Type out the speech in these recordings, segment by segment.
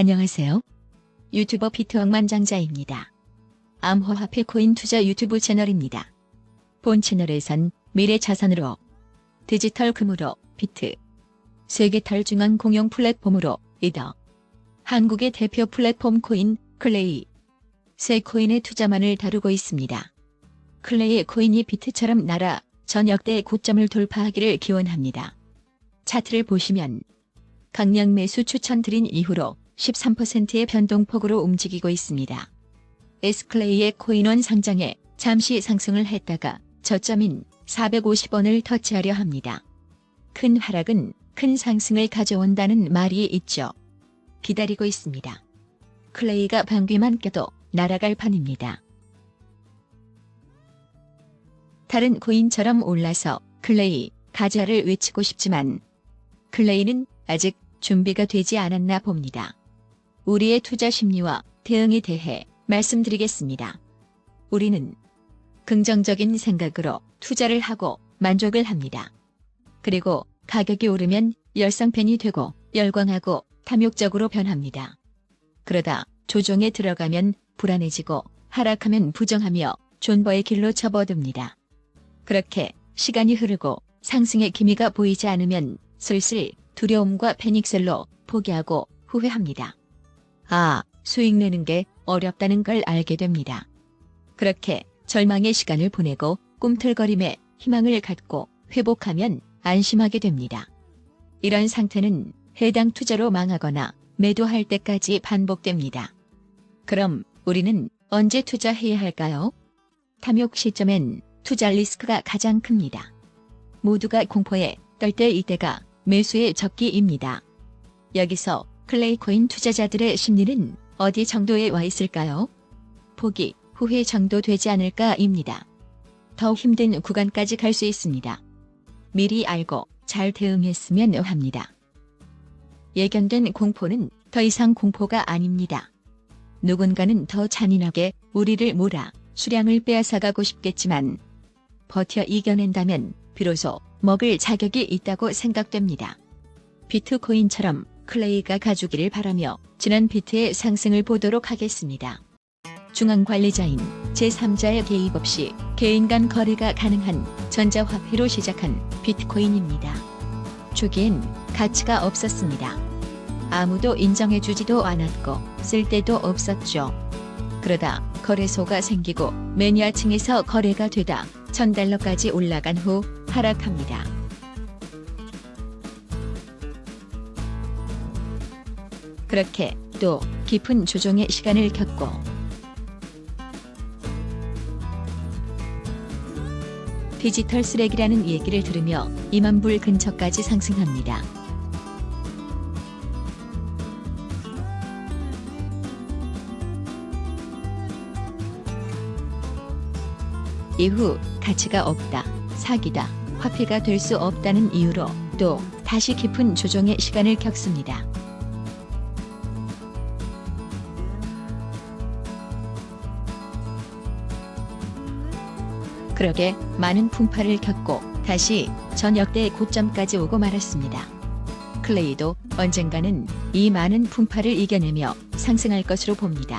안녕하세요. 유튜버 비트억만장자입니다. 암호화폐 코인 투자 유튜브 채널입니다. 본 채널에선 미래 자산으로 디지털 금으로 비트 세계 탈중앙 공용 플랫폼으로 이더 한국의 대표 플랫폼 코인 클레이 세 코인의 투자만을 다루고 있습니다. 클레이의 코인이 비트처럼 날아 전 역대 고점을 돌파하기를 기원합니다. 차트를 보시면 강량 매수 추천드린 이후로 13%의 변동폭으로 움직이고 있습니다. 에스클레이의 코인원 상장에 잠시 상승을 했다가 저점인 450원을 터치하려 합니다. 큰 하락은 큰 상승을 가져온다는 말이 있죠. 기다리고 있습니다. 클레이가 방귀만 껴도 날아갈 판입니다. 다른 코인처럼 올라서 클레이, 가자를 외치고 싶지만 클레이는 아직 준비가 되지 않았나 봅니다. 우리의 투자 심리와 대응에 대해 말씀드리겠습니다. 우리는 긍정적인 생각으로 투자를 하고 만족을 합니다. 그리고 가격이 오르면 열성팬이 되고 열광하고 탐욕적으로 변합니다. 그러다 조종에 들어가면 불안해지고 하락하면 부정하며 존버의 길로 접어듭니다. 그렇게 시간이 흐르고 상승의 기미가 보이지 않으면 슬슬 두려움과 패닉셀로 포기하고 후회합니다. 아, 수익 내는 게 어렵다는 걸 알게 됩니다. 그렇게 절망의 시간을 보내고 꿈틀거림에 희망을 갖고 회복하면 안심하게 됩니다. 이런 상태는 해당 투자로 망하거나 매도할 때까지 반복됩니다. 그럼 우리는 언제 투자해야 할까요? 탐욕 시점엔 투자 리스크가 가장 큽니다. 모두가 공포에 떨 때 이때가 매수의 적기입니다. 여기서 클레이코인 투자자들의 심리는 어디 정도에 와 있을까요? 포기, 후회 정도 되지 않을까입니다. 더 힘든 구간까지 갈 수 있습니다. 미리 알고 잘 대응했으면 합니다. 예견된 공포는 더 이상 공포가 아닙니다. 누군가는 더 잔인하게 우리를 몰아 수량을 빼앗아가고 싶겠지만 버텨 이겨낸다면 비로소 먹을 자격이 있다고 생각됩니다. 비트코인처럼 클레이가 가주기를 바라며 지난 비트의 상승을 보도록 하겠습니다. 중앙관리자인 제3자의 개입 없이 개인 간 거래가 가능한 전자화폐로 시작한 비트코인입니다. 초기엔 가치가 없었습니다. 아무도 인정해주지도 않았고 쓸데도 없었죠. 그러다 거래소가 생기고 매니아층에서 거래가 되다 1000달러까지 올라간 후 하락합니다. 그렇게 또 깊은 조종의 시간을 겪고 디지털 쓰레기라는 얘기를 들으며 2만 불 근처까지 상승합니다. 이후 가치가 없다, 사기다, 화폐가 될 수 없다는 이유로 또 다시 깊은 조종의 시간을 겪습니다. 그러게 많은 풍파를 겪고 다시 전 역대 고점까지 오고 말았습니다. 클레이도 언젠가는 이 많은 풍파를 이겨내며 상승할 것으로 봅니다.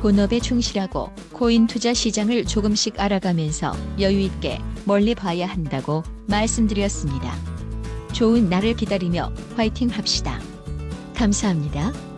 본업에 충실하고 코인 투자 시장을 조금씩 알아가면서 여유 있게 멀리 봐야 한다고 말씀드렸습니다. 좋은 날을 기다리며 화이팅 합시다. 감사합니다.